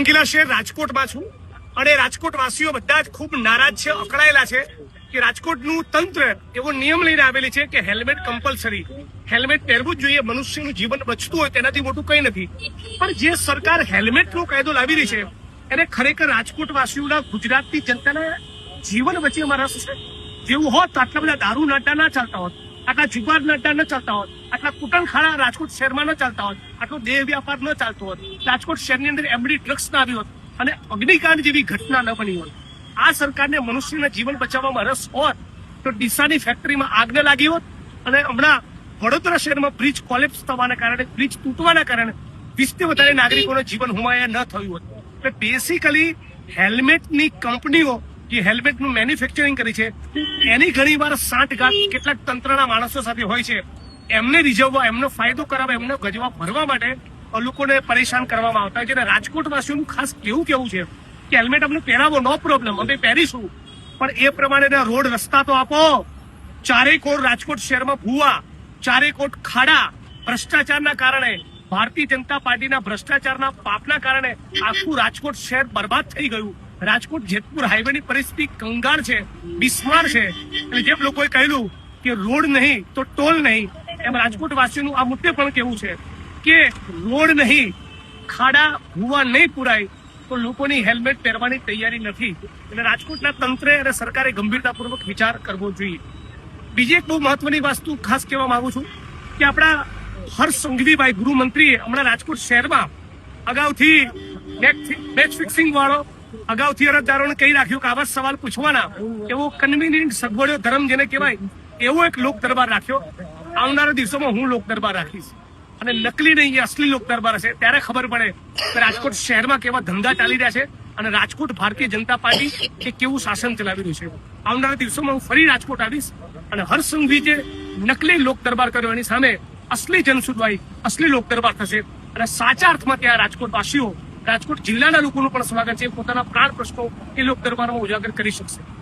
રંગીલા શહેર રાજકોટમાં છું. અને રાજકોટ બધા જ ખૂબ નારાજ છે, અકળાયેલા છે કે રાજકોટનું તંત્ર એવો નિયમ લઈને આવેલી છે કે હેલ્મેટ કમ્પલસરી હેલ્મેટ પહેરવું જ જોઈએ, મનુષ્યનું જીવન બચતું હોય તેનાથી મોટું કંઈ નથી. પણ જે સરકાર હેલ્મેટનો કાયદો લાવી રહી છે, એને ખરેખર રાજકોટ વાસીઓના ગુજરાતની જનતાના જીવન વચ્ચે અમારા જેવું હોત, આટલા બધા દારૂ નાટા ના ચાલતા હોત. આટલા જુગાર નડ્ડા ન ચાલતા હોત. આટલા કુટનખાડા રાજકોટ શહેરમાં ન ચાલતા હોત. આટલો દેહ વ્યાપાર ન ચાલતો હોત. રાજકોટ શહેરની અંદર એમડી ડ્રગ્સ ના આવી હોત અને અગ્નિકાંડ જેવી ઘટના ન બની હોત. આ સરકારને મનુષ્યના જીવન બચાવવામાં રસ હોત તો ડીસાની ફેક્ટરીમાં આગ ન લાગી હોત અને હમણાં વડોદરા શહેરમાં બ્રિજ કોલેપ્સ થવાના કારણે, બ્રિજ તૂટવાના કારણે વીસથી વધારે નાગરિકોનું જીવન હુમાયા ન થયું હોત. એટલે બેસિકલી હેલ્મેટની કંપનીઓ જે હેલ્મેટનું મેન્યુફેક્ચરિંગ કરી છે, એની ઘણી વાર સાંઠગાંઠ કેટલાક તંત્રના માણસો સાથે હોય છે. એમને રીઝવવા, એમનો ફાયદો કરાવવા, એમનો ગજવા ભરવા માટે લોકોને પરેશાન કરવામાં આવતા હોય છે. રાજકોટવાસીઓનું ખાસ કેવું કેવું છે કે હેલ્મેટ અમને પહેરાવો, નો પ્રોબ્લેમ અમે પહેરીશું. પણ એ પ્રમાણેના રોડ રસ્તા તો આપો. ચારેય કોર રાજકોટ શહેરમાં ભૂવા, ચારેય કોટ ખાડા. ભ્રષ્ટાચારના કારણે, ભારતીય જનતા પાર્ટીના ભ્રષ્ટાચારના પાપના કારણે આખું રાજકોટ શહેર બરબાદ થઈ ગયું. રાજકોટ જેતપુર હાઈવેની પરિસ્થિતિ કંગાળ છે, બિસ્માર છે. અને જેમ લોકોએ કહેલું કે રોડ નહીં તો ટોલ નહીં, એમ રાજકોટ વાસીઓનું આ મુદ્દે પણ કેવું છે કે રોડ નહીં, ખાડા, ભૂવા નહીં પુરાય તો લોકોની હેલ્મેટ પહેરવાની તૈયારી નથી. એટલે રાજકોટના તંત્રે અને સરકારે ગંભીરતાપૂર્વક વિચાર કરવો જોઈએ. બીજી એક બહુ મહત્વની વસ્તુ ખાસ કહેવા માંગુ છું કે આપણા હર્ષ સંઘવીભાઈ ગૃહમંત્રીએ હમણાં રાજકોટ શહેરમાં અગાઉથી મેચ ફિક્સિંગ વાળો અગાઉથી અરજદારોને કહી રાખ્યું કે આવા સવાલ પૂછવાના. એવો કન્વિનિયન્ટ સગવડો ધર્મ જેને કહેવાય, એવો એક લોક દરબાર રાખ્યો. આવનારા દિવસોમાં હું લોક દરબાર રાખીશ. અને નકલી નહીં અસલી લોક દરબાર હશે. ત્યારે ખબર પડે કે રાજકોટ શહેરમાં કેવા ધંધા ચાલી રહ્યા છે અને રાજકોટ ભારતીય જનતા પાર્ટી એ કેવું શાસન ચલાવી રહ્યું છે. આવનારા દિવસોમાં હું ફરી રાજકોટ આવીશ અને હર્ષ સંઘવી જે નકલી લોક દરબાર કર્યો. એની સામે અસલી જનસુનવાઈ, અસલી લોક દરબાર થશે. અને સાચા અર્થમાં ત્યાં રાજકોટ વાસીઓ રાજકોટ જિલ્લાના લોકોનું પણ સ્વાગત છે. પોતાના પ્રાણ પ્રશ્નો એ લોક દરબારમાં ઉજાગર કરી શકશે.